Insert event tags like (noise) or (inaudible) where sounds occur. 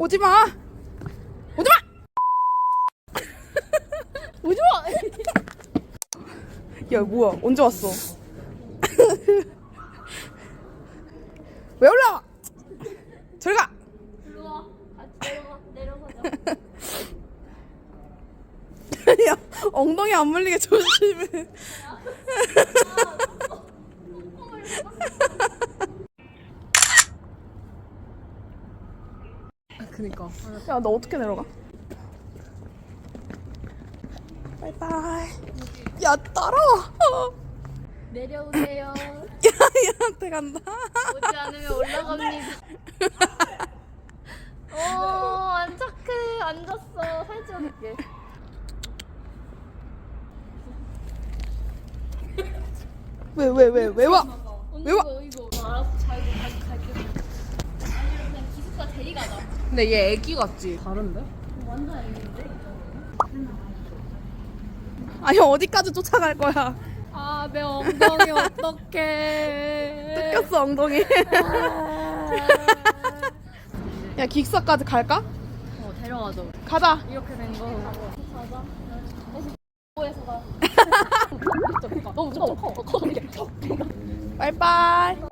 오지 마. 오지 마. (laughs) 오지 마. 야 뭐야? 언제 왔어? (laughs) 왜 올라와? 저리 가. 일로 와. 같이 내려가. 내려가자. (laughs) 야 엉덩이 안 물리게 조심해. 그니까. 야 너 어떻게 내려가? 바이바이. 야 따라와. 내려오세요. (laughs) 야 얘한테 간다. 오지 않으면 올라갑니다. (laughs) 오, 안 착해. 앉았어. 사진 찍어줄게. 왜 왜 왜 왜 와? 왜 와? 이거 이거. 어, 알았어. 잘 갈, 갈게. 아니면 그냥 기숙사 데리가자. 근데 얘 애기 같지? 다른데? 완전 애기인데? 아니 어디까지 쫓아갈 거야? 아, 내 엉덩이 어떡해. (laughs) 뜯겼어 엉덩이. 야 기숙사까지 갈까? 어, 데려가줘. 가자. 이렇게 된 거. 가자. 뭐에서 가. 너무 좀 커. 커. 바이바이.